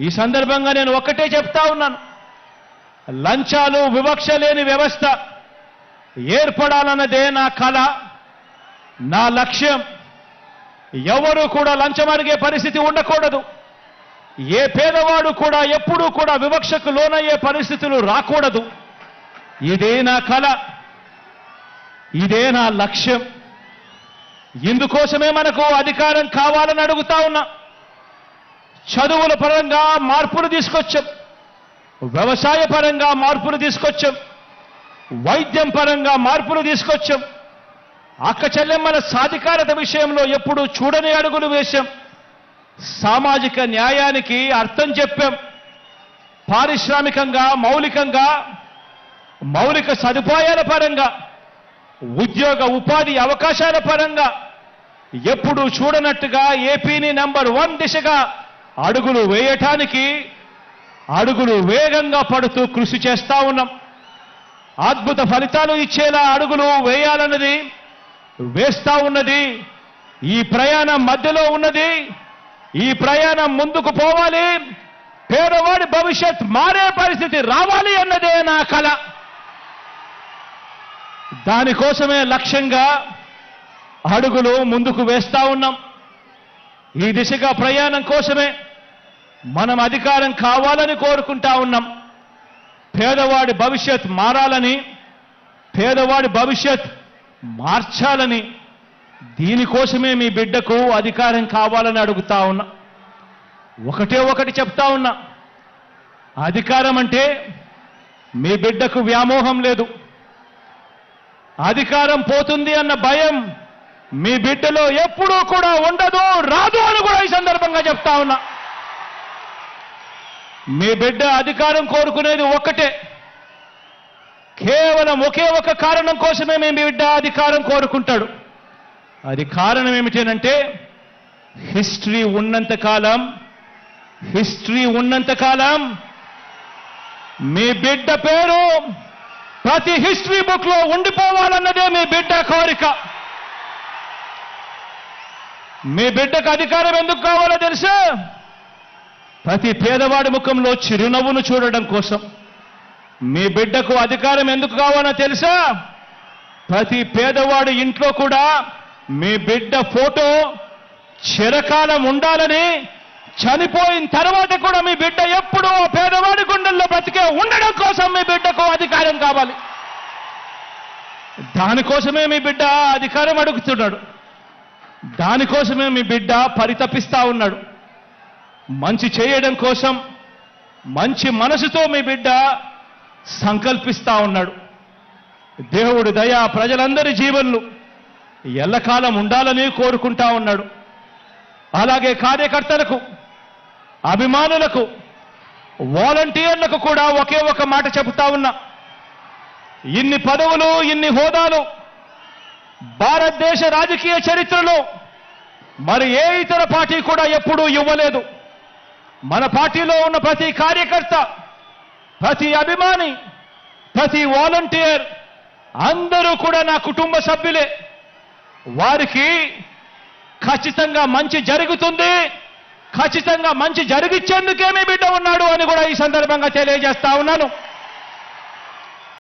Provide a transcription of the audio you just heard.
ఈ సందర్భంగా నేను ఒక్కటే చెప్తా ఉన్నాను. లంచాలు వివక్ష లేని వ్యవస్థ ఏర్పడాలన్నదే నా కళ నా లక్ష్యం. ఎవరు కూడా లంచం అడిగే పరిస్థితి ఉండకూడదు. ఏ పేదవాడు కూడా ఎప్పుడూ కూడా వివక్షకు లోనయ్యే పరిస్థితులు రాకూడదు. ఇదే నా కళ ఇదే నా లక్ష్యం. ఇందుకోసమే మనకు అధికారం కావాలని అడుగుతా ఉన్నా. చదువుల పరంగా మార్పులు తీసుకొచ్చాం. వ్యవసాయ పరంగా మార్పులు తీసుకొచ్చాం. వైద్యం పరంగా మార్పులు తీసుకొచ్చాం. అక్క చెల్లెమ్మల సాధికారత విషయంలో ఎప్పుడు చూడని అడుగులు వేశాం. సామాజిక న్యాయానికి అర్థం చెప్పాం. పారిశ్రామికంగా మౌలికంగా మౌలిక సదుపాయాల పరంగా ఉద్యోగ ఉపాధి అవకాశాల పరంగా ఎప్పుడు చూడనట్టుగా ఏపీని నంబర్ వన్ దిశగా అడుగులు వేయటానికి అడుగులు వేగంగా పడుతూ కృషి చేస్తా ఉన్నాం. అద్భుత ఫలితాలు ఇచ్చేలా అడుగులు వేయాలన్నది వేస్తా ఉన్నది. ఈ ప్రయాణం మధ్యలో ఉన్నది. ఈ ప్రయాణం ముందుకు పోవాలి. పేదవాడి భవిష్యత్ మారే పరిస్థితి రావాలి అన్నదే నా కళ దానికోసమే లక్ష్యంగా అడుగులు ముందుకు వేస్తా ఉన్నాం. ఈ దిశగా ప్రయాణం కోసమే మనం అధికారం కావాలని కోరుకుంటా ఉన్నాం. పేదవాడి భవిష్యత్ మారాలని పేదవాడి భవిష్యత్ మార్చాలని దీనికోసమే మీ బిడ్డకు అధికారం కావాలని అడుగుతా ఉన్నా. ఒకటే ఒకటి చెప్తా ఉన్నా. అధికారం అంటే మీ బిడ్డకు వ్యామోహం లేదు. అధికారం పోతుంది అన్న భయం మీ బిడ్డలో ఎప్పుడూ కూడా ఉండదు రాదు అని కూడా ఈ సందర్భంగా చెప్తా ఉన్నా. మీ బిడ్డ అధికారం కోరుకునేది ఒక్కటే. కేవలం ఒకే ఒక కారణం కోసమే మీ బిడ్డ అధికారం కోరుకుంటాడు. అది కారణం ఏమిటేనంటే హిస్టరీ ఉన్నంత కాలం హిస్టరీ ఉన్నంత కాలం మీ బిడ్డ పేరు ప్రతి హిస్టరీ బుక్లో ఉండిపోవాలన్నదే మీ బిడ్డ కోరిక. మీ బిడ్డకు అధికారం ఎందుకు కావాలో తెలుసా? ప్రతి పేదవాడి ముఖంలో చిరునవ్వును చూడడం కోసం. మీ బిడ్డకు అధికారం ఎందుకు కావాలో తెలుసా? ప్రతి పేదవాడి ఇంట్లో కూడా మీ బిడ్డ ఫోటో చిరకాలం ఉండాలని చనిపోయిన తర్వాత కూడా మీ బిడ్డ ఎప్పుడూ ఆ పేదవాడి గుండెల్లో బ్రతికే ఉండడం కోసం మీ బిడ్డకు అధికారం కావాలి. దానికోసమే మీ బిడ్డ అధికారం అడుగుతున్నాడు. దానికోసమే మీ బిడ్డ పరితపిస్తా ఉన్నాడు. మంచి చేయడం కోసం మంచి మనసుతో మీ బిడ్డ సంకల్పిస్తా ఉన్నాడు. దేవుడు దయా ప్రజలందరి జీవన్లు ఎల్లకాలం ఉండాలని కోరుకుంటా ఉన్నాడు. అలాగే కార్యకర్తలకు అభిమానులకు వాలంటీర్లకు కూడా ఒకే ఒక మాట చెబుతా ఉన్నా. ఇన్ని పదవులు ఇన్ని హోదాలు భారతదేశ రాజకీయ చరిత్రలో మరి ఏ ఇతర పార్టీ కూడా ఎప్పుడూ ఇవ్వలేదు. మన పార్టీలో ఉన్న ప్రతి కార్యకర్త ప్రతి అభిమాని ప్రతి వాలంటీర్ అందరూ కూడా నా కుటుంబ సభ్యులే. వారికి ఖచ్చితంగా మంచి జరుగుతుంది. ఖచ్చితంగా మంచి జరిగిచ్చేందుకేమీ బిడ్డ ఉన్నాడు అని కూడా ఈ సందర్భంగా తెలియజేస్తా ఉన్నాను.